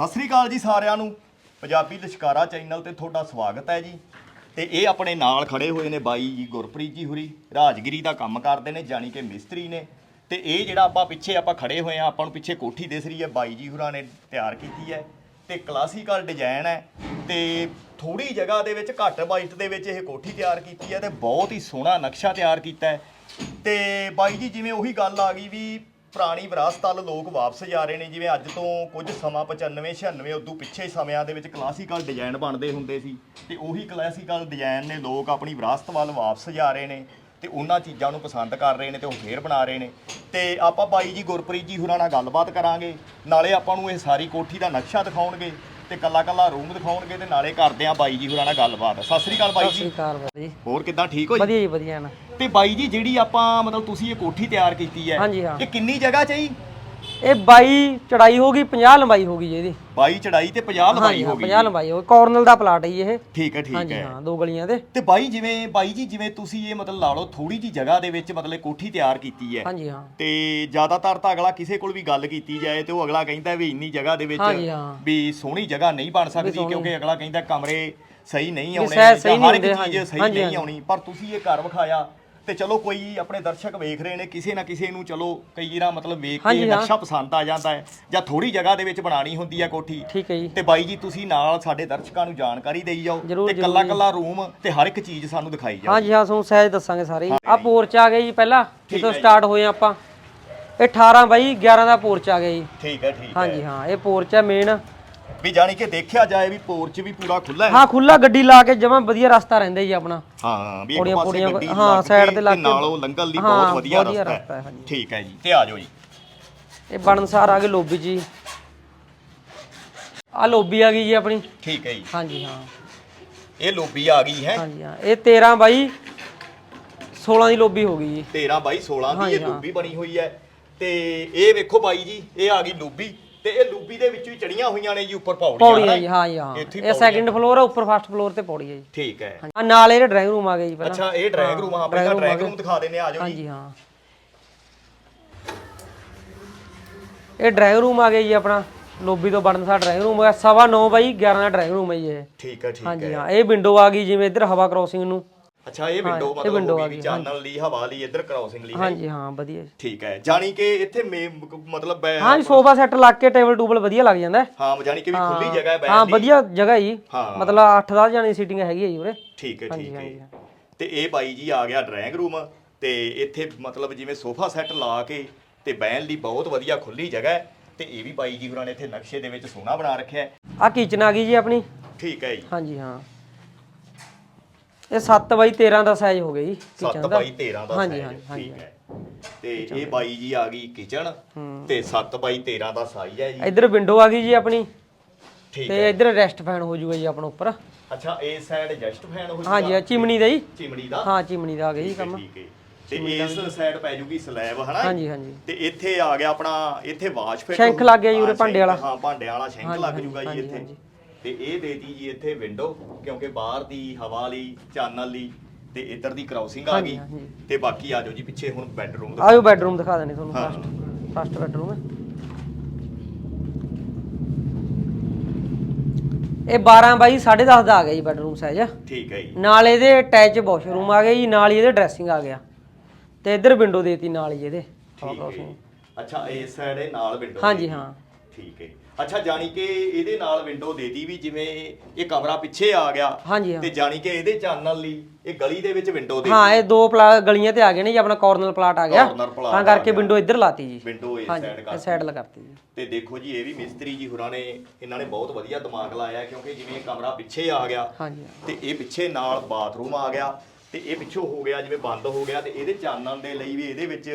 ਸਤਿ ਸ੍ਰੀ ਅਕਾਲ ਜੀ ਸਾਰਿਆਂ ਨੂੰ। ਪੰਜਾਬੀ ਲਿਸ਼ਕਾਰਾ ਚੈਨਲ ਤੇ ਤੁਹਾਡਾ ਸਵਾਗਤ ਹੈ ਜੀ। ਤੇ ਇਹ ਆਪਣੇ ਨਾਲ ਖੜੇ ਹੋਏ ਨੇ ਬਾਈ ਜੀ ਗੁਰਪ੍ਰੀਤ ਜੀ ਹੁਰੀ, ਰਾਜਗਿਰੀ ਦਾ ਕੰਮ ਕਰਦੇ ਨੇ ਜਾਨੀ ਕਿ ਮਿਸਤਰੀ ਨੇ। ਤੇ ਇਹ ਜਿਹੜਾ ਆਪਾਂ ਪਿੱਛੇ ਆਪਾਂ ਖੜੇ ਹੋਏ ਆ ਆਪਾਂ ਨੂੰ ਪਿੱਛੇ ਕੋਠੀ ਦਿਸ ਰਹੀ ਹੈ, ਬਾਈ ਜੀ ਹੁਰਾਂ ਨੇ ਤਿਆਰ ਕੀਤੀ ਹੈ। ਤੇ ਕਲਾਸੀਕਲ ਡਿਜ਼ਾਈਨ ਹੈ। ਤੇ ਥੋੜੀ ਜਗ੍ਹਾ ਦੇ ਵਿੱਚ, ਘੱਟ ਬਾਈਟ ਦੇ ਵਿੱਚ ਇਹ ਕੋਠੀ ਤਿਆਰ ਕੀਤੀ ਹੈ ਤੇ ਬਹੁਤ ਹੀ ਸੋਹਣਾ ਨਕਸ਼ਾ ਤਿਆਰ ਕੀਤਾ ਹੈ। ਤੇ ਬਾਈ ਜੀ, ਜਿਵੇਂ ਉਹੀ ਗੱਲ ਆ ਗਈ ਵੀ ਪੁਰਾਣੀ ਵਿਰਾਸਤ ਵੱਲ ਲੋਕ ਵਾਪਸ ਜਾ ਰਹੇ ਨੇ, ਜਿਵੇਂ ਅੱਜ ਤੋਂ ਕੁਝ ਸਮਾਂ 95 96 ਉਦੋਂ ਪਿੱਛੇ ਸਮਿਆਂ ਦੇ ਵਿੱਚ ਕਲਾਸੀਕਲ ਡਿਜ਼ਾਈਨ ਬਣਦੇ ਹੁੰਦੇ ਸੀ ਤੇ ਉਹੀ ਕਲਾਸੀਕਲ ਡਿਜ਼ਾਈਨ ਨੇ ਲੋਕ ਆਪਣੀ ਵਿਰਾਸਤ ਵੱਲ ਵਾਪਸ ਜਾ ਰਹੇ ਨੇ ਤੇ ਉਹਨਾਂ ਚੀਜ਼ਾਂ ਨੂੰ ਪਸੰਦ ਕਰ ਰਹੇ ਨੇ ਤੇ ਉਹ ਫੇਰ ਬਣਾ ਰਹੇ ਨੇ। ਤੇ ਆਪਾਂ ਬਾਈ ਜੀ ਗੁਰਪ੍ਰੀਤ ਜੀ ਹੋਰਾਂ ਨਾਲ ਗੱਲਬਾਤ ਕਰਾਂਗੇ, ਨਾਲੇ ਆਪਾਂ ਨੂੰ ਇਹ ਸਾਰੀ ਕੋਠੀ ਦਾ ਨਕਸ਼ਾ ਦਿਖਾਉਣਗੇ। ਤੇ ਕੱਲਾ ਕੱਲਾ ਰੂਮ ਦਿਖਾਉਣਗੇ ਤੇ ਨਾਲੇ ਕਰਦੇ ਆ ਬਾਈ ਜੀ ਹੋਰਾਂ ਨਾਲ ਗੱਲਬਾਤ। ਸਤਿ ਸ੍ਰੀ ਅਕਾਲ ਬਾਈ ਸਤਿ ਸ਼੍ਰੀ ਜੀ ਅਕਾਲ ਬਾਈ ਹੋਰ ਕਿੱਦਾਂ ਠੀਕ ਹੋ ਜੀ? ਵਧੀਆ ਜੀ ਵਧੀਆ ਨਾ। ਤੇ ਬਾਈ ਜੀ ਜਿਹੜੀ ਆਪਾਂ ਮਤਲਬ ਤੁਸੀਂ ਇਹ ਕੋਠੀ ਤਿਆਰ ਕੀਤੀ ਹੈ ਹਾਂਜੀ, ਹਾਂ। ਇਹ ਕਿੰਨੀ ਜਗ੍ਹਾ ਚ ਹੈ ਜੀ? ਇਹ 22 ਚੜਾਈ ਹੋ ਗਈ 50 ਲੰਬਾਈ ਹੋ ਗਈ ਜੀ ਇਹਦੀ। 22 ਚੜਾਈ ਤੇ 50 ਲੰਬਾਈ ਹੋ ਗਈ 50 ਲੰਬਾਈ ਹੋ ਗਈ। ਕਾਰਨਲ ਦਾ ਪਲਾਟ ਹੈ ਜੀ ਇਹ। ਠੀਕ ਹੈ ਠੀਕ ਹਾਂਜੀ ਹੈ। ਹਾਂ ਦੋ ਗਲੀਆਂ ਦੇ। ਤੇ ਬਾਈ ਜਿਵੇਂ ਬਾਈ ਜੀ ਜਿਵੇਂ ਤੁਸੀਂ ਇਹ ਮਤਲਬ ਲਾ ਲਓ ਥੋੜੀ ਜੀ ਜਗ੍ਹਾ ਦੇ ਵਿੱਚ ਮਤਲਬ ਕੋਠੀ ਤਿਆਰ ਕੀਤੀ ਹੈ। ਹਾਂਜੀ ਹਾਂ। ਤੇ ਜ਼ਿਆਦਾਤਰ ਤਾਂ ਅਗਲਾ ਕਿਸੇ ਕੋਲ ਵੀ ਗੱਲ ਕੀਤੀ ਜਾਏ ਤੇ ਉਹ ਅਗਲਾ ਕਹਿੰਦਾ ਵੀ ਇੰਨੀ ਜਗ੍ਹਾ ਦੇ ਵਿੱਚ ਹਾਂਜੀ, ਹਾਂ। ਵੀ ਸੋਹਣੀ ਜਗ੍ਹਾ ਨਹੀਂ ਬਣ ਸਕਦੀ। ਕਿਉਂਕਿ ਅਗਲਾ ਕਹਿੰਦਾ ਕਮਰੇ ਸਹੀ ਨਹੀਂ ਆਉਣੇ ਸਹਿ- ਸਹੀ ਜਾਂ ਨਹੀਂ ਹਰ ਇੱਕ ਹੁੰਦੇ, ਚੀਜ਼ ਹਾਂਜੀ, ਸਹੀ ਹਾਂਜੀ, ਨਹੀਂ ਹਾਂਜੀ। ਆਉਣੀ। ਪਰ ਤੁਸੀਂ ਇਹ ਕਰ ਵਿਖਾਇਆ ਤੇ ਚਲੋ ਕੋਈ ਆਪਣੇ ਦਰਸ਼ਕ ਵੇਖ ਰਹੇ ਨੇ ਕਿਸੇ ਨਾ ਕਿਸੇ ਨੂੰ ਚਲੋ ਕਈ ਵਾਰ ਮਤਲਬ ਵੇਖ ਕੇ ਹਾਂਜੀ, ਹਾਂ। ਨਕਸ਼ਾ ਪਸੰਦ ਆ ਜਾਂਦਾ ਹੈ ਜਾਂ ਥੋੜੀ ਜਗ੍ਹਾ ਦੇ ਵਿੱਚ ਬਣਾਣੀ ਹੁੰਦੀ ਹੈ ਕੋਠੀ। ਠੀਕ ਹੈ ਜੀ। ਤੇ ਬਾਈ ਜੀ ਤੁਸੀਂ ਨਾਲ ਸਾਡੇ ਦਰਸ਼ਕਾਂ ਨੂੰ ਜਾਣਕਾਰੀ ਦੇਈ ਜਾਓ ਜ਼ਰੂਰ, ਤੇ ਜ਼ਰੂਰ ਕੱਲਾ ਜੀ। ਕੱਲਾ ਰੂਮ ਤੇ ਹਰ ਇੱਕ ਚੀਜ਼ ਸਾਨੂੰ ਦਿਖਾਈ ਜਾਓ ਹਾਂਜੀ ਹਾਂ ਤੁਹਾਨੂੰ ਸਹਿਜ ਦੱਸਾਂਗੇ ਸਾਰੇ। ਆ ਪੋਰਚ ਆ ਗਏ ਜੀ ਪਹਿਲਾਂ ਜਿੱਥੋਂ ਹੈ ਜੀ। ਸਟਾਰਟ ਹੋਏ ਆਪਾਂ। ਇਹ 18 ਬਾਈ 11 ਦਾ ਪੋਰਚ ਆ ਗਿਆ ਜੀ। ਠੀਕ ਹੈ ਠੀਕ ਹਾਂਜੀ ਹੈ ਹਾਂ ਇਹ ਪੋਰਚ ਹੈ ਮੇਨ ਵੀ ਜਾਣੀ ਕਿ ਦੇਖਿਆ ਜਾਏ ਵੀ ਪੋਰਚ ਵੀ ਪੂਰਾ ਖੁੱਲਾ ਹੈ। ਹਾਂ ਖੁੱਲਾ ਗੱਡੀ ਲਾ ਕੇ ਜਮਾਂ ਵਧੀਆ ਰਸਤਾ ਰਹਿੰਦਾ ਜੀ ਆਪਣਾ। ਹਾਂ ਵੀ ਇੱਕ ਪੌੜੀਆਂ- ਪਾਸੇ ਪੌੜੀਆਂ- ਗੱਡੀ ਹਾਂ, ਲੱਗ ਤੇ ਲੱਗ ਕੇ- ਨਾਲੋਂ ਲੰਘਣ ਲਈ ਹਾਂ, ਬਹੁਤ ਵਧੀਆ ਵਧੀਆ ਰਸਤਾ ਰਸਤਾ ਹੈ, ਹੈ ਹਾਂਜੀ। ਠੀਕ ਹੈ ਜੀ ਤੇ ਆ ਜਾਓ ਜੀ। ਇਹ ਬਣਨਸਾਰ ਆ ਗਏ ਲੋਬੀ ਜੀ। ਆ ਲੋਬੀ ਆ ਗਈ ਜੀ ਆਪਣੀ। ਠੀਕ ਹੈ ਜੀ। ਹਾਂਜੀ ਹਾਂ। ਇਹ ਲੋਬੀ ਆ ਗਈ ਹੈ। ਹਾਂਜੀ ਹਾਂ। ਇਹ 13 ਬਾਈ 16 ਦੀ ਲੋਬੀ ਹੋ ਗਈ ਜੀ। 13 ਬਾਈ 16 ਦੀ ਇਹ। ਲੋਬੀ ਬਣੀ ਹੋਈ ਹੈ। ਤੇ ਇਹ ਵੇਖੋ ਬਾਈ ਜੀ ਇਹ ਆ ਗਈ ਲੋਬੀ। ਤੇ ਇਹ ਲੋਬੀ ਦੇ ਵਿੱਚੋਂ ਹੀ ਚੜੀਆਂ ਹੋਈਆਂ ਨੇ ਜੀ ਉੱਪਰ ਪੌੜੀਆਂ ਪੌੜੀ? ਹੈ ਜੀ ਹਾਂ ਜੀ ਹਾਂ। ਇੱਥੇ ਹੀ ਇਹ ਪੌੜੀਆਂ। ਸੈਕਿੰਡ ਫਲੋਰ ਹੈ ਉੱਪਰ ਫਸਟ ਫਲੋਰ ਤੇ ਪੌੜੀ ਹੈ ਜੀ। ਠੀਕ ਹੈ। ਆ ਨਾਲ ਇਹਦੇ ਡਰਾਇੰਗ ਰੂਮ ਆ ਗਿਆ ਜੀ ਪਹਿਲਾਂ। ਅੱਛਾ ਇਹ ਡਰਾਇੰਗ ਰੂਮ ਆ ਪਹਿਲਾਂ ਡਰਾਇੰਗ ਰੂਮ ਦਿਖਾ ਦਿੰਨੇ ਆ ਜਾਓ ਜੀ। ਹਾਂਜੀ ਹਾਂ। ਇਹ ਡਰਾਇੰਗ ਰੂਮ ਆ ਗਿਆ ਜੀ ਆਪਣਾ। ਲੋਬੀ ਤੋਂ ਬਣਨ ਡਰਾਇੰਗ ਰੂਮ ਹੈ ਸਵਾ 9 ਬਾਈ 11 ਦਾ ਡਰਾਇੰਗ ਰੂਮ ਹੈ ਜੀ ਇਹ। ਠੀਕ ਹੈ ਠੀਕ ਹਾਂਜੀ ਹਾਂ। ਇਹ ਵਿੰਡੋ ਆ ਗਈ ਜਿਵੇਂ ਇੱਧਰ ਹਵਾ ਕ੍ਰੋਸਿੰਗ ਨੂੰ। ਅੱਛਾ ਇਹ ਵਿੰਡੋ ਮਤਲਬ ਹੋ ਆ ਗਈ ਚਾਨਣ ਲਈ ਹਵਾ ਲਈ ਇੱਧਰ ਕ੍ਰਾਸਿੰਗ ਲਈ ਹੈ। ਹਾਂਜੀ ਹਾਂ ਵਧੀਆ। ਜੀ। ਠੀਕ ਹੈ ਜਾਣੀ ਕਿ ਇੱਥੇ ਮੇ- ਮਤਲਬ ਹਾਂਜੀ ਸੋਫਾ ਸੈੱਟ ਲੱਗ ਕੇ ਟੇਬਲ ਟੂਬਲ ਵਧੀਆ ਲੱਗ ਜਾਂਦਾ ਹੈ। ਹਾਂ ਜਾਣੀ ਕਿ ਵੀ ਖੁੱਲੀ ਜਗ੍ਹਾ ਹੈ ਹਾਂ ਵਧੀਆ ਜਗ੍ਹਾ ਹੈ ਜੀ। ਹਾਂ। ਮਤਲਬ 8-10 ਜਾਣੀ ਸੀਟਿੰਗ ਹੈਗੀ ਹੈ ਜੀ ਉਰੇ। ਠੀਕ ਹੈ ਠੀਕ ਹੈ। ਤੇ ਇਹ ਬਾਈ ਜੀ ਆ ਗਿਆ ਡਰਾਇੰਗ ਰੂਮ ਤੇ ਇੱਥੇ ਮਤਲਬ ਜਿਵੇਂ ਸੋਫਾ ਸੈੱਟ ਲਾ ਕੇ ਤੇ ਬਹਿਣ ਲਈ ਬਹੁਤ ਵਧੀਆ ਖੁੱਲੀ ਜਗ੍ਹਾ ਹੈ। ਤੇ ਇਹ ਵੀ ਬਾਈ ਜੀ ਹੋਰਾਂ ਨੇ ਇੱਥੇ ਨਕਸ਼ੇ ਦੇ ਵਿੱਚ ਸੋਹਣਾ ਬਣਾ ਰੱਖਿਆ ਹੈ। ਆ ਕਿਚਨ ਆ ਗਈ ਜੀ ਆਪਣੀ। ਠੀਕ ਹੈ ਜੀ। ਹਾਂਜੀ ਹਾਂ। ਇਹ 7 ਬਾਈ 13 ਦਾ ਸਾਈਜ਼ ਹੋ ਗਿਆ ਜੀ 7 kitchen ਦਾ। ਬਾਈ 13 ਦਾ ਹਾਂਜੀ, ਸਾਈਜ਼ ਹਾਂਜੀ, ਠੀਕ ਹੈ। ਤੇ ਇਹ ਬਾਈ ਜੀ ਆ ਗਈ ਕਿਚਨ ਤੇ 7 ਬਾਈ 13 ਦਾ ਸਾਈਜ਼ ਹੈ ਜੀ। ਇੱਧਰ ਵਿੰਡੋ ਆ ਗਈ ਜੀ ਆਪਣੀ। ਠੀਕ ਹੈ। ਤੇ ਇੱਧਰ ਰੈਸਟ ਫੈਨ ਹੋ ਜਾਊਗਾ ਜੀ ਆਪਣਾ ਉੱਪਰ। ਅੱਛਾ ਇਹ ਸਾਈਡ ਜਸਟ ਫੈਨ ਹੋ ਜੂਗਾ? ਹਾਂਜੀ ਆ ਚਿਮਨੀ ਦਾ ਜੀ। ਚਿਮਣੀ ਦਾ? ਹਾਂ ਚਿਮਨੀ ਦਾ ਆ ਗਿਆ ਜੀ ਠੀਕ ਹੈ, ਕੰਮ। ਠੀਕ ਹੈ। ਤੇ ਇਸ ਸਾਈਡ ਪੈ ਜੂਗੀ ਸਲੈਬ ਹਨਾ ਹਾਂਜੀ ਹਾਂਜੀ। ਤੇ ਇੱਥੇ ਆ ਗਿਆ ਆਪਣਾ ਇੱਥੇ ਵਾਸ਼ ਫਿੱਟ ਸ਼ੈਂਕ ਲੱਗ ਗਿਆ ਜੀ ਉਰੇ ਭਾਂਡੇ ਵਾਲਾ। ਹਾਂ ਭਾਂਡਿਆਂ ਵਾਲਾ ਸ਼ੈਂਕ ਲੱਗ ਜੂਗਾ ਜੀ ਹਾਂਜੀ, ਇੱਥੇ। ਹਾਂਜੀ। ਤੇ ਇਹ ਦੇਤੀ ਜੀ ਇੱਥੇ ਵਿੰਡੋ ਕਿਉਂਕਿ ਬਾਹਰ ਦੀ ਹਵਾ ਲਈ ਚਾਨਣ ਲਈ ਤੇ ਇੱਧਰ ਦੀ ਕ੍ਰਾਸਿੰਗ ਆ ਗਈ। ਹਾਂਜੀ। ਤੇ ਬਾਕੀ ਆ ਜਾਓ ਜੀ ਪਿੱਛੇ ਹੁਣ ਬੈੱਡਰੂਮ ਆਇਓ ਬੈਡਰੂਮ ਦਿਖਾ ਦੇਣੇ ਤੁਹਾਨੂੰ ਹਾਂ। ਫਸਟ ਫਸਟ ਬੈਡਰੂਮ ਹੈ ਇਹ 12 ਬਾਈ 10.5 ਦਾ ਆ ਗਿਆ ਜੀ ਬੈਡਰੂਮ ਸਾਈਜ਼ ਠੀਕ ਹੈ ਜੀ। ਨਾਲ ਇਹਦੇ ਅਟੈਚ ਵਾਸ਼ਰੂਮ ਆ ਗਿਆ ਜੀ ਨਾਲ ਹੀ ਇਹਦੇ ਡਰੈਸਿੰਗ ਆ ਗਿਆ। ਤੇ ਇੱਧਰ ਵਿੰਡੋ ਦੇਤੀ ਨਾਲ ਹੀ ਇਹਦੇ। ਠੀਕ ਹੈ ਜੀ। ਅੱਛਾ ਇਸ ਸਾਈਡ ਇਹ ਨਾਲ ਵਿੰਡੋ ਹਾਂਜੀ, ਹਾਂ। ਠੀਕ ਹੈ ਅੱਛਾ ਜਾਣੀ ਕਿ ਇਹਦੇ ਨਾਲ ਵਿੰਡੋ ਦੇਤੀ ਵੀ ਜਿਵੇਂ ਇਹ ਕਮਰਾ ਪਿੱਛੇ ਆ ਗਿਆ ਹਾਂਜੀ ਹਾਂ। ਤੇ ਜਾਣੀ ਕਿ ਇਹਦੇ ਚਾਨਣ ਲਈ ਇਹ ਗਲੀ ਦੇ ਵਿੱਚ ਵਿੰਡੋ ਦੇ ਹਾਂ ਇਹ ਦੋ ਪਲਾ ਗਲੀਆਂ ਤੇ ਆ ਗਏ ਨੇ ਜੀ ਆਪਣਾ ਕਾਰਨਰ ਪਲਾਟ ਆ ਗਿਆ। Corner plot ਤਾਂ ਆ ਕਰਕੇ। ਵਿੰਡੋ ਇੱਧਰ ਲਾਤੀ ਜੀ। ਵਿੰਡੋ ਇਸ ਹਾਂਜੀ ਸਾਈਡ ਕਰ ਸਾਈਡ ਲਗਾਤੀ ਜੀ। ਤੇ ਦੇਖੋ ਜੀ ਇਹ ਵੀ ਮਿਸਤਰੀ ਜੀ ਹੁਰਾਂ ਨੇ ਇਹਨਾਂ ਨੇ ਬਹੁਤ ਵਧੀਆ ਦਿਮਾਗ ਲਾਇਆ ਕਿਉਂਕਿ ਜਿਵੇਂ ਇਹ ਕਮਰਾ ਪਿੱਛੇ ਆ ਗਿਆ ਹਾਂਜੀ ਹਾਂ। ਤੇ ਇਹ ਪਿੱਛੇ ਨਾਲ ਬਾਥਰੂਮ ਆ ਗਿਆ ਤੇ ਇਹ ਪਿੱਛੋਂ ਹੋ ਗਿਆ ਜਿਵੇਂ ਬੰਦ ਹੋ ਗਿਆ ਤੇ ਇਹਦੇ ਚਾਨਣ ਦੇ ਲਈ ਵੀ ਇਹਦੇ ਵਿੱਚ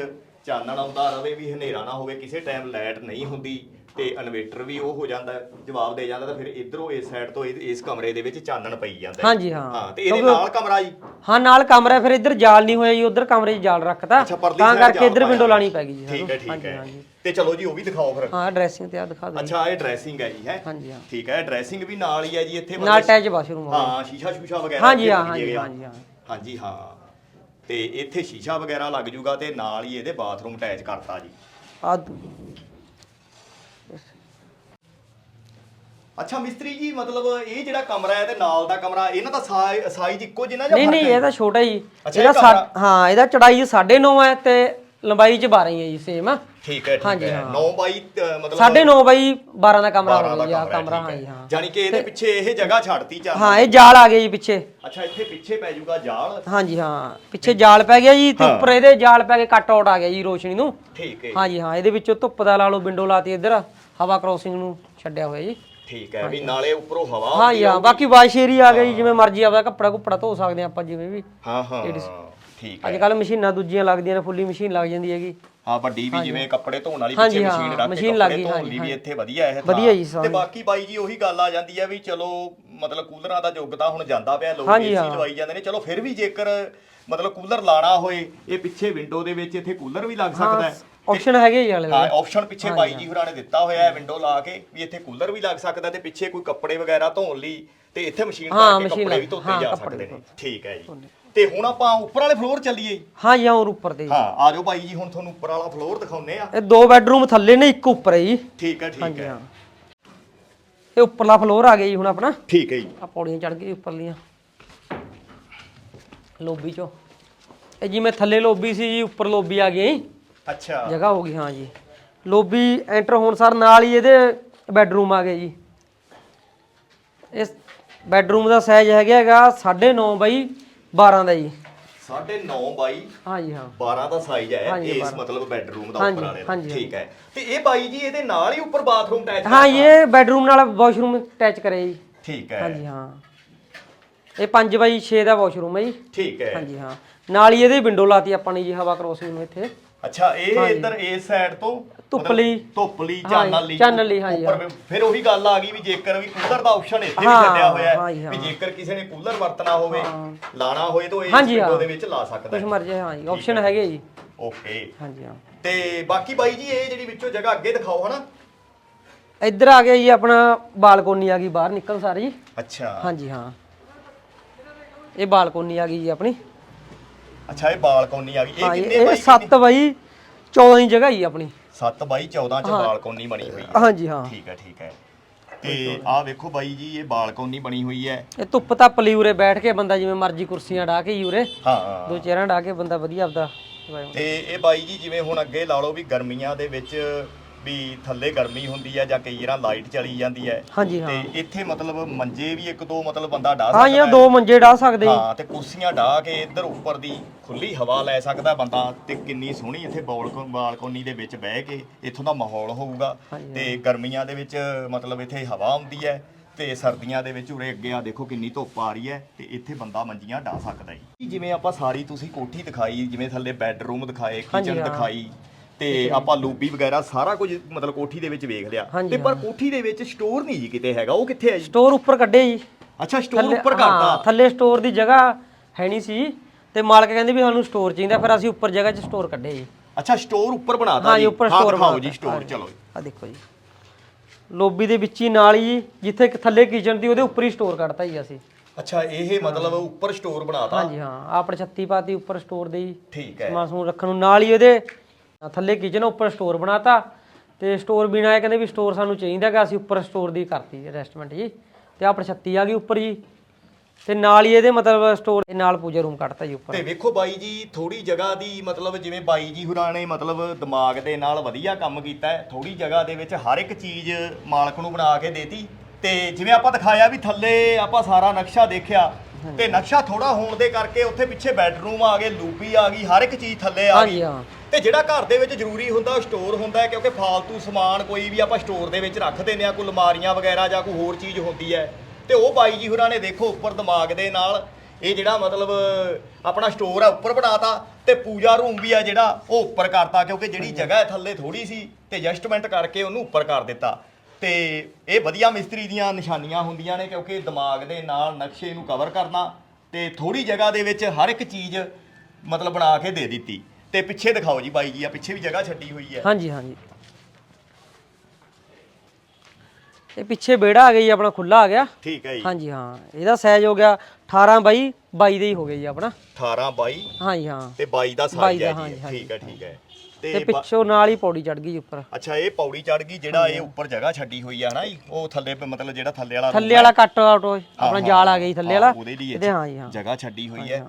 ਚਾਨਣ ਆਉਂਦਾ ਰਵੇ ਵੀ ਹਨੇਰਾ ਨਾ ਹੋਵੇ ਕਿਸੇ ਟਾਈਮ ਲਾਈਟ ਨਹੀਂ ਹੁੰਦੀ। ਤੇ ਇਨਵੇਟਰ ਵੀ ਉਹ ਹੋ ਜਾਂਦਾ ਹੈ, ਜਵਾਬ ਦੇ ਜਾਂਦਾ ਤਾਂ ਫਿਰ ਇਧਰੋਂ ਇਸ ਸਾਈਡ ਤੋਂ ਇਹ- ਇਸ ਕਮਰੇ ਦੇ ਵਿੱਚ ਚਾਨਣ ਪਈ ਜਾਂਦਾ। ਹੈ। ਹਾਂਜੀ, ਹਾਂ। ਹਾਂ ਤੇ ਇਹਦੇ ਨਾਲ ਕਮਰਾ ਜੀ? ਹਾਂ ਨਾਲ ਕਮਰਾ ਫਿਰ ਇੱਧਰ ਜਾਲ ਨਹੀਂ ਹੋਇਆ ਜੀ ਉਧਰ ਕਮਰੇ 'ਚ ਜਾਲ ਰੱਖਤਾ। ਅੱਛਾ ਪਰਲੀ ਤਾਂ side ਕਰਕੇ ਜਾਲ ਇੱਧਰ ਪਾਇਆ ਵਿੰਡੋ। ਲਾਣੀ ਪੈ ਗਈ ਜੀ ਠੀਕ ਹੈ ਸਾਨੂੰ। ਠੀਕ ਹੈ। ਤੇ ਚਲੋ ਜੀ ਉਹ ਵੀ ਦਿਖਾਓ ਫਿਰ। ਹਾਂ ਡਰੈਸਿੰਗ ਤੇ ਆ ਦਿਖਾ ਦਿਓ ਅੱਛਾ ਇਹ ਡਰੈਸਿੰਗ ਹੈ ਜੀ ਹੈ? ਹਾਂਜੀ ਹਾਂ। ਠੀਕ ਹੈ ਡਰੈਸਿੰਗ ਵੀ ਨਾਲ ਹੀ ਹੈ ਜੀ ਇੱਥੇ ਨਾਲ ਮਤਲਬ- ਅਟੈਚ ਵਾਸ਼ਰੂਮ ਆ ਹਾਂ ਸ਼ੀਸ਼ਾ ਸ਼ੂਸ਼ਾ ਵਗੈਰਾ ਹਾਂਜੀ ਇੱਥੇ ਹਾਂ ਲੱਗ ਹਾਂਜੀ ਜਾਏਗਾ। ਹਾਂਜੀ ਹਾਂ। ਹਾਂਜੀ ਹਾਂ। ਤੇ ਇੱਥੇ ਸ਼ੀਸ਼ਾ ਵਗੈਰਾ ਲੱਗ ਜੂਗਾ ਤੇ ਨਾਲ ਹੀ ਇਹਦੇ ਬਾਥਰੂਮ ਅਟੈਚ ਕਰਤਾ ਜੀ। ਆ ਅੱਛਾ ਮਿਸਤਰੀ ਜੀ ਮਤਲਬ ਇਹ ਜਿਹੜਾ ਕਮਰਾ ਹੈ ਤੇ ਨਾਲ ਦਾ ਕਮਰਾ ਇਹਨਾਂ ਦਾ ਸਾਈਜ਼ ਇੱਕੋ ਜਿਹਾ ਜਾਂ ਨਹੀਂ ਨਹੀਂ? ਇਹ ਤਾਂ ਛੋਟਾ ਹੀ। ਅੱਛਾ, ਇਹਦਾ ਸਾ- ਹਾਂ ਇਹਦਾ ਚੜਾਈ 9.5 ਹੈ ਤੇ ਲੰਬਾਈ ਚ 12 ਹੀ ਹੈ ਜੀ ਸੇਮ ਠੀਕ ਹੈ ਠੀਕ ਹਾਂਜੀ, ਹੈ। ਹਾਂ। 9 ਬਾਈ ਅ, ਮਤਲਬ 9.5 ਬਾਈ 12 ਦਾ ਕਮਰਾ 12 ਹੋ ਦਾ ਗਿਆ ਕਮਰਾ ਹਾਂ ਹੈ। ਜੀ ਹਾਂ। ਜਾਣੀ ਕਿ ਇਹਦੇ ਪਿੱਛੇ ਇਹ ਜਗ੍ਹਾ ਛੱਡਤੀ ਚਾਹ ਹਾਂ ਇਹ ਜਾਲ ਆ ਗਿਆ ਜੀ ਪਿੱਛੇ। ਅੱਛਾ ਇੱਥੇ ਪਿੱਛੇ ਪੈ ਜਾਊਗਾ ਜਾਲ? ਹਾਂਜੀ ਹਾਂ। ਪਿੱਛੇ ਜਾਲ ਪੈ ਗਿਆ ਜੀ ਤੇ ਹਾਂ। ਉੱਪਰ ਇਹਦੇ ਜਾਲ ਪੈ ਕੇ ਕੱਟ ਆਊਟ ਆ ਗਿਆ ਜੀ ਰੋਸ਼ਨੀ ਨੂੰ। ਠੀਕ ਹੈ। ਹਾਂਜੀ ਹਾਂ ਇਹਦੇ ਵਿੱਚੋਂ ਧੁੱਪ ਦਾ ਲਾ ਲਓ ਵਿੰਡੋ ਲਾਤੀ ਇੱਧਰ ਹਵਾ ਕ੍ਰੋਸਿੰਗ ਨੂੰ ਛੱਡਿਆ ਹੋਇਆ ਜੀ। ਠੀਕ ਹੈ ਵੀ ਨਾਲੇ ਉੱਪਰੋਂ ਹਵਾ ਹਾਂ ਜੀ ਹਾਂ ਬਾਕੀ ਵਾਸ਼ ਏਰੀਆ ਆ ਗਿਆ ਜੀ ਜਿਵੇਂ ਮਰਜ਼ੀ ਆਪਦਾ ਕੱਪੜਾ ਕੁੱਪੜਾ ਧੋ ਸਕਦੇ ਆਪਾਂ ਜਿਵੇਂ ਵੀ। ਹਾਂ ਹਾਂ ਠੀਕ ਅੱਜ ਹੈ। ਕੱਲ ਮਸ਼ੀਨਾਂ ਦੂਜੀਆਂ ਲੱਗਦੀਆਂ ਨੇ ਫੁੱਲੀ ਮਸ਼ੀਨ ਲੱਗ ਜਾਂਦੀ ਹੈਗੀ। ਹਾਂ ਵੱਡੀ ਵੀ ਜਿਵੇਂ ਕੱਪੜੇ ਧੋਣ ਵਾਲੀ ਹਾਂਜੀ, ਪਿੱਛੇ ਹਾਂ, ਮਸ਼ੀਨ ਰੱਖ ਕੇ ਮਸ਼ੀਨ ਲੱਗ ਕੱਪੜੇ ਗਈ, ਧੋਣ ਲਈ ਵੀ। ਇੱਥੇ ਵਧੀਆ ਇਹ ਵਧੀਆ ਜੀ, ਤੇ ਸਾਰੀ। ਬਾਕੀ ਬਾਈ ਜੀ ਉਹੀ ਗੱਲ ਆ ਜਾਂਦੀ ਹੈ ਵੀ ਚਲੋ ਮਤਲਬ ਕੂਲਰਾਂ ਦਾ ਯੁੱਗ ਤਾਂ ਹੁਣ ਜਾਂਦਾ ਪਿਆ ਲੋਕ ਹਾਂਜੀ, ਏਸੀ ਹਾਂ। ਲਵਾਈ ਜਾਂਦੇ ਨੇ। ਚਲੋ ਫਿਰ ਵੀ ਜੇਕਰ ਮਤਲਬ ਕੂਲਰ ਲਾਣਾ ਹੋਏ ਇਹ ਪਿੱਛੇ ਵਿੰਡੋ ਦੇ ਵਿੱਚ ਇੱਥੇ ਕੂਲਰ ਵੀ ਲੱਗ ਸਕਦਾ ਹੈ ਆਪਸ਼ਨ ਹੈਗੇ ਜੀ ਵਾਲੇ ਹਾਂ ਆਪਸ਼ਨ ਪਿੱਛੇ ਬਾਈ ਜੀ ਹੋਰਾਂ ਨੇ ਦਿੱਤਾ ਹੋਇਆ ਹੈ ਵਿੰਡੋ ਲਾ ਕੇ ਵੀ ਇੱਥੇ ਕੂਲਰ ਵੀ ਲੱਗ ਸਕਦਾ ਤੇ ਪਿੱਛੇ ਕੋਈ ਕੱਪੜੇ ਵਗੈਰਾ ਧੋਣ ਲਈ ਤੇ ਇੱਥੇ ਮਸ਼ੀਨ ਕਰਕੇ ਮਸ਼ੀਨ ਕੱਪੜੇ ਵੀ ਧੋਤੇ ਜਾ ਸਕਦੇ ਨੇ। ਠੀਕ ਹੈ ਜੀ। ਤੇ ਹੁਣ ਆਪਾਂ ਉੱਪਰ ਵਾਲੇ ਫਲੋਰ ਚੱਲੀਏ ਹਾਂ ਜੀ ਹੋਰ ਉੱਪਰ ਜੀ। ਹਾਂ ਆ ਜਾਓ ਬਾਈ ਜੀ ਹੁਣ ਤੁਹਾਨੂੰ ਉੱਪਰ ਵਾਲਾ ਫਲੋਰ ਦਿਖਾਉਨੇ ਆ ਇਹ ਦੋ ਬੈੱਡਰੂਮ ਥੱਲੇ ਨੇ ਇੱਕ ਉੱਪਰ ਹੈ ਜੀ। ਠੀਕ ਹੈ ਠੀਕ ਹੈ ਇਹ ਉੱਪਰਲਾ ਫਲੋਰ ਆ ਗਿਆ ਜੀ ਹੁਣ ਆਪਣਾ। ਠੀਕ ਹੈ ਜੀ। ਆ ਪੌੜੀਆਂ ਚੜ ਗਈ ਉੱਪਰਲੀਆਂ ਲੋਬੀ ਚੋਂ। ਇਹ ਜਿਵੇਂ ਥੱਲੇ ਲੋਬੀ ਸੀ ਜੀ ਉੱਪਰ ਲੋਬੀ ਆ ਗਈ। ਅੱਛਾ। ਜਗ੍ਹਾ ਹੋ ਗਈ ਹਾਂ ਜੀ। ਲੋਬੀ ਐਂਟਰ ਹੋਣ ਸਾਰ ਨਾਲ ਹੀ ਇਹਦੇ ਬੈੱਡਰੂਮ ਆ ਗਏ ਜੀ। ਇਸ ਬੈੱਡਰੂਮ ਦਾ ਸਾਈਜ਼ ਹੈਗਾ ਹੈਗਾ 9.5 ਬਾਈ 12 ਦਾ ਜੀ। 9.5 ਬਾਈ ਹਾਂ ਜੀ ਹਾਂ। 12 ਦਾ ਸਾਈਜ਼ ਹੈ ਹਾਂਜੀ, ਇਸ 12 ਮਤਲਬ ਬੈੱਡਰੂਮ ਦਾ ਹਾਂਜੀ, ਉੱਪਰ ਵਾਲੇ ਦਾ। ਹਾਂਜੀ, ਠੀਕ ਹੈ। ਤੇ ਇਹ ਬਾਈ ਜੀ ਇਹਦੇ ਨਾਲ ਹੀ ਉੱਪਰ ਬਾਥਰੂਮ ਅਟੈਚ ਹਾਂ ਇਹ ਬੈੱਡਰੂਮ ਨਾਲ ਵਾਸ਼ਰੂਮ ਅਟੈਚ ਕਰੇ ਜੀ। ਠੀਕ ਹੈ। ਹਾਂਜੀ ਹਾਂ। ਇਹ 5 ਬਾਈ 6 ਦਾ ਵਾਸ਼ਰੂਮ ਹੈ ਜੀ। ਠੀਕ ਹੈ। ਹਾਂਜੀ ਹਾਂ। ਨਾਲ ਹੀ ਇਹਦੇ ਵਿੰਡੋ ਲਾਤੀ ਆਪਾਂ ਨੇ ਜੀ ਹਵਾ ਕ੍ਰੋਸਿੰਗ ਨੂੰ ਇੱਥੇ। ਅੱਛਾ ਇਹ ਇੱਧਰ ਇਸ ਸਾਈਡ ਤੋਂ ਧੁੱਪ ਮਤਲਬ ਲਈ। ਧੁੱਪ ਲਈ ਹਾਂ ਉੱਪਰ ਫਿਰ ਉਹੀ ਗੱਲ ਆ ਗਈ ਵੀ ਜੇਕਰ ਵੀ ਕੂਲਰ ਦਾ ਆਪਸ਼ਨ ਇੱਥੇ ਵੀ ਛੱਡਿਆ ਹੋਇਆ ਹਾਂ ਵੀ। ਜੇਕਰ ਕਿਸੇ ਨੇ ਕੂਲਰ ਵਰਤਣਾ ਹੋਵੇ ਲਾਣਾ ਹੋਏ ਤਾਂ ਇਸ ਵਿੰਡੋ। ਦੇ ਵਿੱਚ ਲਾ ਸਕਦਾ ਹੈ। ਮਰਜ਼ੀ ਹਾਂ ਜੀ ਆਪਸ਼ਨ ਹੈਗੇ ਜੀ। ਓਕੇ ਹਾਂਜੀ ਹਾਂ। ਤੇ ਬਾਕੀ ਬਾਈ ਜੀ ਇਹ ਜਿਹੜੀ ਵਿੱਚੋਂ ਜਗ੍ਹਾ ਅੱਗੇ ਦਿਖਾਓ ਹਨਾ? ਇੱਧਰ ਆ ਗਿਆ ਜੀ ਆਪਣਾ ਬਾਲਕੋਨੀ ਆ ਗਈ ਬਾਹਰ ਨਿਕਲ ਸਾਰੀ। ਜੀ ਅੱਛਾ। ਹਾਂਜੀ ਹਾਂ। ਇਹ ਬਾਲਕੋਨੀ ਆ ਗਈ ਜੀ ਆਪਣੀ। ਅੱਛਾ ਇਹ ਬਾਲਕੋਨੀ ਆ ਗਈ। ਇਹ ਕਿੰਨੇ ਇਹ ਬਾਈ 7 ਬਾਈ 14 ਦੀ ਜਗ੍ਹਾ ਹੀ ਆਪਣੀ। 7 ਬਾਈ 14 ਚ ਬਾਲਕੋਨੀ ਬਣੀ ਹੋਈ ਹੈ ਹਾਂਜੀ ਹਾਂ। ਠੀਕ ਹੈ ਠੀਕ ਹੈ। ਤੇ ਆਹ ਵੇਖੋ ਬਾਈ ਜੀ ਇਹ ਬਾਲਕੋਨੀ ਬਣੀ ਹੋਈ ਹੈ। ਇਹ ਧੁੱਪ ਤੱਪ ਲਈ ਉਰੇ ਬੈਠ ਕੇ ਬੰਦਾ ਜਿਵੇਂ ਮਰਜ਼ੀ ਕੁਰਸੀਆਂ ਢਾ ਕੇ ਹੀ ਉਰੇ। ਹਾਂ। ਦੋ ਚੇਅਰਾਂ ਢਾ ਕੇ ਬੰਦਾ ਵਧੀਆ ਆਪਦਾ। ਤੇ ਇਹ ਬਾਈ ਜੀ ਜਿਵੇਂ ਹੁਣ ਅੱਗੇ ਲਾ ਲਓ ਵੀ ਗਰਮੀਆਂ ਦੇ ਵਿੱਚ ਵੀ ਥੱਲੇ ਗਰਮੀ ਹੁੰਦੀ ਹੈ ਜਾਂ ਕਈ ਵਾਰਾਂ ਲਾਈਟ ਚਲੀ ਜਾਂਦੀ ਹੈ ਹਾਂਜੀ ਹਾਂ। ਤੇ ਇੱਥੇ ਮਤਲਬ ਮੰਜੇ ਵੀ ਇੱਕ ਦੋ ਮਤਲਬ ਬੰਦਾ ਢਾ ਹਾਂ ਜੀ ਸਕਦਾ ਦੋ ਮੰਜੇ ਢਾ ਸਕਦੇ। ਹਾਂ ਤੇ ਕੁਰਸੀਆਂ ਢਾ ਕੇ ਇੱਧਰ ਉੱਪਰ ਦੀ ਖੁੱਲੀ ਹਵਾ ਲੈ ਸਕਦਾ ਬੰਦਾ ਤੇ ਕਿੰਨੀ ਸੋਹਣੀ ਇੱਥੇ ਬਾਲਕੋ- ਬਾਲਕੋਨੀ ਦੇ ਵਿੱਚ ਬਹਿ ਕੇ ਇੱਥੋਂ ਦਾ ਮਾਹੌਲ ਹੋਊਗਾ। ਤੇ ਗਰਮੀਆਂ ਦੇ ਵਿੱਚ ਮਤਲਬ ਇੱਥੇ ਹਵਾ ਆਉਂਦੀ ਹੈ ਤੇ ਸਰਦੀਆਂ ਦੇ ਵਿੱਚ ਉਰੇ ਅੱਗੇ ਆ ਦੇਖੋ ਕਿੰਨੀ ਧੁੱਪ ਆ ਰਹੀ ਹੈ ਤੇ ਇੱਥੇ ਬੰਦਾ ਮੰਜੀਆਂ ਢਾ ਸਕਦਾ ਹੈ। ਜਿਵੇਂ ਆਪਾਂ ਸਾਰੀ ਤੁਸੀਂ ਕੋਠੀ ਦਿਖਾਈ ਜਿਵੇਂ ਥੱਲੇ ਬੈੱਡਰੂਮ ਦਿਖਾਏ ਕਿਚਨ। ਦਿਖਾਈ ਤੇ ਆਪਾਂ ਲੂਬੀ ਵਗੈਰਾ ਸਾਰਾ ਕੁਝ ਮਤਲਬ ਕੋਠੀ ਦੇ ਵਿੱਚ ਵੇਖ ਲਿਆ। ਹਾਂਜੀ, ਤੇ ਪਰ ਕੋਠੀ ਦੇ ਵਿੱਚ ਸਟੋਰ ਨਹੀਂ ਜੀ ਕਿਤੇ ਹੈਗਾ ਉਹ ਕਿੱਥੇ ਹੈ ਜੀ? ਸਟੋਰ ਉੱਪਰ ਕੱਢੇ ਜੀ। ਅੱਛਾ ਸਟੋਰ ਥੱਲੇ ਉੱਪਰ ਹਾਂ, ਕਰਤਾ ਥੱਲੇ ਸਟੋਰ ਦੀ ਜਗ੍ਹਾ ਹੈ ਨਹੀਂ ਸੀ ਤੇ ਮਾਲਕ ਕਹਿੰਦੇ ਵੀ ਸਾਨੂੰ ਸਟੋਰ ਚਾਹੀਦਾ ਫਿਰ ਅਸੀਂ ਉੱਪਰ ਜਗ੍ਹਾ 'ਚ ਸਟੋਰ ਕੱਢੇ ਜੀ। ਅੱਛਾ ਸਟੋਰ ਉੱਪਰ ਬਣਾਤਾ ਹਾਂ ਜੀ ਉੱਪਰ ਹਾਂ, ਸਟੋਰ ਦਿਖਾਓ ਜੀ ਸਟੋਰ ਚਲੋ ਆ ਦੇਖੋ ਜੀ। ਲੋਬੀ ਦੇ ਵਿੱਚ ਹੀ ਨਾਲ ਹੀ ਜਿੱਥੇ ਕਿ ਥੱਲੇ ਕਿਚਨ ਦੀ ਉਹਦੇ ਉੱਪਰ ਹੀ ਸਟੋਰ ਕੱਢਤਾ ਜੀ ਅਸੀਂ। ਅੱਛਾ ਇਹ ਮਤਲਬ ਉੱਪਰ ਸਟੋਰ ਬਣਾਤਾ? ਹਾਂਜੀ ਹਾਂ। ਆਪੜ ਛੱਤੀ ਪਾਤੀ ਉੱਪਰ ਸਟੋਰ ਦੇ ਜੀ ਠੀਕ ਹੈ। ਸਮਾਨ ਸਮੂਨ ਰੱਖਣ ਨੂੰ। ਨਾਲ ਹੀ ਉਹਦੇ ਥੱਲੇ ਕਿਚਨ ਉੱਪਰ ਸਟੋਰ ਬਣਾਤਾ ਤੇ ਸਟੋਰ ਬਿਨਾ ਇਹ ਕਹਿੰਦੇ ਵੀ ਸਟੋਰ ਸਾਨੂੰ ਚਾਹੀਦਾ ਕਿ ਅਸੀਂ ਉੱਪਰ ਸਟੋਰ ਦੀ ਕਰਤੀ ਰੈਸਟੋਰੈਂਟ ਜੀ। ਤੇ ਆਪੜ ਛੱਤੀ ਆ ਗਈ ਉੱਪਰ ਜੀ। ਤੇ ਨਾਲ ਹੀ ਇਹਦੇ ਮਤਲਬ ਸਟੋਰ ਦੇ ਨਾਲ ਪੂਜਾ ਰੂਮ ਕੱਢਤਾ ਜੀ ਉੱਪਰ। ਤੇ ਵੇਖੋ ਬਾਈ ਜੀ ਥੋੜੀ ਜਗ੍ਹਾ ਦੀ ਮਤਲਬ ਜਿਵੇਂ ਬਾਈ ਜੀ ਹੁਰਾਂ ਨੇ ਮਤਲਬ ਦਿਮਾਗ ਦੇ ਨਾਲ ਵਧੀਆ ਕੰਮ ਕੀਤਾ ਹੈ ਥੋੜੀ ਜਗ੍ਹਾ ਦੇ ਵਿੱਚ ਹਰ ਇੱਕ ਚੀਜ਼ ਮਾਲਕ ਨੂੰ ਬਣਾ ਕੇ ਦੇਤੀ। ਤੇ ਜਿਵੇਂ ਆਪਾਂ ਦਿਖਾਇਆ ਵੀ ਥੱਲੇ ਆਪਾਂ ਸਾਰਾ ਨਕਸ਼ਾ ਦੇਖਿਆ ਤੇ ਨਕਸ਼ਾ ਥੋੜਾ ਹੋਣ ਦੇ ਕਰਕੇ ਉੱਥੇ ਪਿੱਛੇ ਬੈੱਡਰੂਮ ਆ ਗਏ ਲੂਬੀ ਆ ਗਈ ਹਰ ਇੱਕ ਚੀਜ਼ ਥੱਲੇ ਆ ਹਾਂਜੀ ਗਈ ਹਾਂ। ਤੇ ਜਿਹੜਾ ਘਰ ਦੇ ਵਿੱਚ ਜ਼ਰੂਰੀ ਹੁੰਦਾ ਉਹ ਸਟੋਰ ਹੁੰਦਾ ਹੈ ਕਿਉਂਕਿ ਫਾਲਤੂ ਸਮਾਨ ਕੋਈ ਵੀ ਆਪਾਂ ਸਟੋਰ ਦੇ ਵਿੱਚ ਰੱਖ ਦਿੰਦੇ ਆ ਕੋਈ ਅਲਮਾਰੀਆਂ ਵਗੈਰਾ ਜਾਂ ਕੋਈ ਹੋਰ ਚੀਜ਼ ਹੁੰਦੀ ਹੈ। ਤੇ ਉਹ ਬਾਈ ਜੀ ਹੁਰਾਂ ਨੇ ਦੇਖੋ ਉੱਪਰ ਦਿਮਾਗ ਦੇ ਨਾਲ ਇਹ ਜਿਹੜਾ ਮਤਲਬ ਆਪਣਾ ਸਟੋਰ ਆ ਉੱਪਰ ਬਣਾਤਾ ਤੇ ਪੂਜਾ ਰੂਮ ਵੀ ਆ ਜਿਹੜਾ ਉਹ ਉੱਪਰ ਕਰਤਾ ਕਿਉਂਕਿ ਜਿਹੜੀ ਜਗ੍ਹਾ ਹੈ ਥੱਲੇ ਥੋੜੀ ਸੀ ਤੇ ਐਡਜਸਟਮੈਂਟ ਕਰਕੇ ਉਹਨੂੰ ਉੱਪਰ ਕਰ ਦਿੱਤਾ। ਤੇ ਇਹ ਵਧੀਆ ਮਿਸਤਰੀ ਦੀਆਂ ਨਿਸ਼ਾਨੀਆਂ ਹੁੰਦੀਆਂ ਨੇ ਕਿਉਂਕਿ ਦਿਮਾਗ ਦੇ ਨਾਲ ਨਕਸ਼ੇ ਨੂੰ ਕਵਰ ਕਰਨਾ ਤੇ ਥੋੜੀ ਜਗ੍ਹਾ ਦੇ ਵਿੱਚ ਹਰ ਇੱਕ ਚੀਜ਼ ਮਤਲਬ ਬਣਾ ਕੇ ਦੇ ਦਿੱਤੀ। ਤੇ ਪਿੱਛੇ ਦਿਖਾਓ ਜੀ ਬਾਈ ਜੀ ਆ ਪਿੱਛੇ ਵੀ ਜਗ੍ਹਾ ਛੱਡੀ ਹੋਈ ਹੈ। ਹਾਂਜੀ ਹਾਂਜੀ। ਤੇ ਪਿੱਛੇ ਵਿਹੜਾ ਆ ਗਿਆ ਜੀ ਆਪਣਾ ਖੁੱਲਾ ਆ ਗਿਆ। ਠੀਕ ਹੈ ਜੀ। ਹਾਂਜੀ ਹਾਂ। ਇਹਦਾ ਸਾਈਜ਼ ਹੋ ਗਿਆ 18 ਬਾਈ 22 ਦੇ ਹੀ ਹੋ ਗਿਆ ਜੀ ਆਪਣਾ। 18 22 ਹਾਂਜੀ ਹਾਂ। ਤੇ 22 ਦਾ 22 ਸਾਈਜ਼ ਹੈ ਜੀ। ਠੀਕ ਹੈ ਠੀਕ ਹੈ। ਤੇ ਪਿੱਛੋਂ ਨਾਲ ਹੀ ਪੌੜੀ ਚੜ ਗਈ ਜੀ ਉੱਪਰ। ਅੱਛਾ ਇਹ ਪੌੜੀ ਚੜ ਗਈ ਜਿਹੜਾ ਇਹ ਉੱਪਰ ਜਗ੍ਹਾ ਛੱਡੀ ਹੋਈ ਆ ਨਾ ਜੀ? ਉਹ ਥੱਲੇ ਮਤਲਬ ਜਿਹੜਾ ਥੱਲੇ ਵਾਲਾ ਥੱਲੇ ਵਾਲਾ ਕੱਟ ਆਊਟ ਆਪਣਾ ਜਾਲ ਆ ਗਿਆ ਜੀ ਥੱਲੇ ਵਾਲਾ। ਉਹਦੇ ਲਈ ਇਹ ਇਹਦੇ ਹਾਂ ਜੀ ਹਾਂ। ਜਗ੍ਹਾ ਛੱਡੀ ਹੋਈ ਹੈ।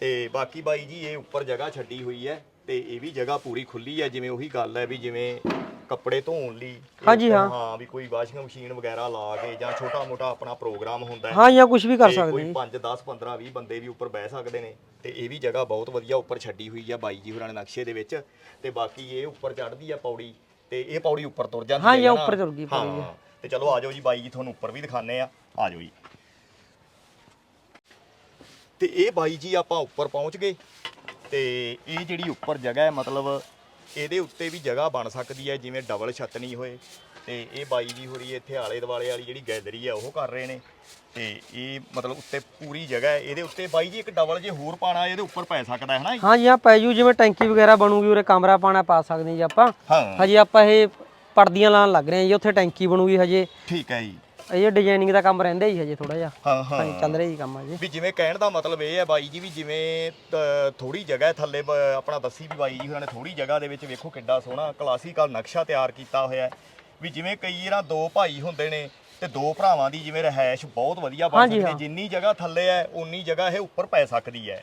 ਤੇ ਬਾਕੀ ਬਾਈ ਜੀ ਇਹ ਉੱਪਰ ਜਗ੍ਹਾ ਛੱਡੀ ਹੋਈ ਹੈ ਤੇ ਇਹ ਵੀ ਜਗ੍ਹਾ ਪੂਰੀ ਖੁੱਲੀ ਹੈ ਜਿਵੇਂ ਉਹੀ ਗੱਲ ਹੈ ਵੀ ਜਿਵੇਂ ਕੱਪੜੇ ਧੋਣ ਲਈ ਹਾਂਜੀ, ਹਾਂ। ਹਾਂ ਵੀ ਕੋਈ ਵਾਸ਼ਿੰਗ ਮਸ਼ੀਨ ਵਗੈਰਾ ਲਾ ਕੇ ਜਾਂ ਛੋਟਾ ਮੋਟਾ ਆਪਣਾ ਪ੍ਰੋਗਰਾਮ ਹੁੰਦਾ ਹੈ। ਹਾਂ ਜਾਂ ਕੁਝ ਵੀ ਕਰ ਸਕਦੇ ਕੋਈ ਜੀ 5 10 15 20 ਬੰਦੇ ਵੀ ਉੱਪਰ ਬਹਿ ਸਕਦੇ ਨੇ ਤੇ ਇਹ ਵੀ ਜਗ੍ਹਾ ਬਹੁਤ ਵਧੀਆ ਉੱਪਰ ਛੱਡੀ ਹੋਈ ਆ ਬਾਈ ਜੀ ਹੋਰਾਂ ਨੇ ਨਕਸ਼ੇ ਦੇ ਵਿੱਚ ਤੇ ਬਾਕੀ ਇਹ ਉੱਪਰ ਚੜ੍ਹਦੀ ਆ ਪੌੜੀ ਤੇ ਇਹ ਪੌੜੀ ਉੱਪਰ ਤੁਰ ਜਾਂਦੀ ਹਾਂ, ਹੈ ਨਾ। ਉੱਪਰ ਤੁਰ ਗਈ ਪੌੜੀ, ਹਾਂ ਤੇ ਚਲੋ ਆਜੋ ਜੀ ਬਾਈ ਜੀ ਤੁਹਾਨੂੰ ਉੱਪਰ ਵੀ ਦਿਖਾਣੇ ਆ ਆਜੋ ਜੀ। ਤੇ ਇਹ ਬਾਈ ਜੀ ਆਪਾਂ ਉੱਪਰ ਪਹੁੰਚ ਗਏ ਤੇ ਇਹ ਜਿਹੜੀ ਉੱਪਰ ਜਗ੍ਹਾ ਹੈ ਮਤਲਬ ਇਹਦੇ ਉੱਤੇ ਵੀ ਜਗ੍ਹਾ ਬਣ ਸਕਦੀ ਹੈ ਜਿਵੇਂ ਡਬਲ ਛੱਤਣੀ ਹੋਏ। ਤੇ ਇਹ ਬਾਈ ਜੀ ਹੋਰੀ ਇੱਥੇ ਆਲੇ ਦੁਆਲੇ ਵਾਲੀ ਜਿਹੜੀ ਗੈਲਰੀ ਹੈ ਉਹ ਕਰ ਰਹੇ ਨੇ। ਤੇ ਇਹ ਮਤਲਬ ਉੱਤੇ ਪੂਰੀ ਜਗ੍ਹਾ ਹੈ। ਇਹਦੇ ਉੱਤੇ ਬਾਈ ਜੀ ਇੱਕ ਡਬਲ ਜੇ ਹੋਰ ਪਾਣਾ ਇਹਦੇ ਉੱਪਰ ਪੈ ਸਕਦਾ ਹੈ ਨਾ ਜੀ? ਹਾਂ ਜੀ ਆ ਪੈ ਜੂ। ਜਿਵੇਂ ਟੈਂਕੀ ਵਗੈਰਾ ਬਣੂਗੀ ਉਰੇ ਕਮਰਾ ਪਾਣਾ ਪਾ ਸਕਦੇ ਜੀ ਆਪਾਂ। ਹਾਂ। ਹਜੇ ਆਪਾਂ ਇਹ ਪਰਦੀਆਂ ਲਾਉਣ ਲੱਗ ਰਹੇ ਹਾਂ ਜੀ ਉੱਥੇ ਟੈਂਕੀ ਬਣੂਗੀ ਹਜੇ। ਠੀਕ ਹੈ ਜੀ। ਅਜੇ ਡਿਜ਼ਾਈਨਿੰਗ ਦਾ ਕੰਮ ਰਹਿੰਦਾ ਹੀ ਹਜੇ ਥੋੜਾ ਜਿਹਾ। ਹਾਂ ਚੱਲ ਰਿਹਾ ਜੀ ਕੰਮ ਅਜੇ ਵੀ ਜਿਵੇਂ ਕਹਿਣ ਦਾ ਮਤਲਬ ਇਹ ਹੈ ਬਾਈ ਜੀ ਵੀ ਜਿਵੇਂ ਥੋੜੀ ਜਗ੍ਹਾ ਹੈ ਥੱਲੇ ਆਪਣਾ ਦੱਸੀ ਵੀ ਬਾਈ ਜੀ ਉਹਨਾਂ ਨੇ ਥੋੜੀ ਜਗ੍ਹਾ ਦੇ ਵਿੱਚ ਵੇਖੋ ਕਿੱਡਾ ਸੋਹਣਾ ਕਲਾਸੀਕਲ ਨਕਸ਼ਾ ਤਿਆਰ ਕੀਤਾ ਹੋਇਆ ਵੀ ਜਿਵੇਂ ਕਈ ਇਹਨਾਂ ਦੋ ਭਾਈ ਹੁੰਦੇ ਨੇ ਤੇ ਦੋ ਭਰਾਵਾਂ ਦੀ ਜਿਵੇਂ ਰਹਿائش ਬਹੁਤ ਵਧੀਆ ਬਣ ਸਕਦੀ ਹੈ। ਜਿੰਨੀ ਜਗ੍ਹਾ ਥੱਲੇ ਹੈ ਉਨੀ ਜਗ੍ਹਾ ਇਹ ਉੱਪਰ ਪੈ ਸਕਦੀ ਹੈ।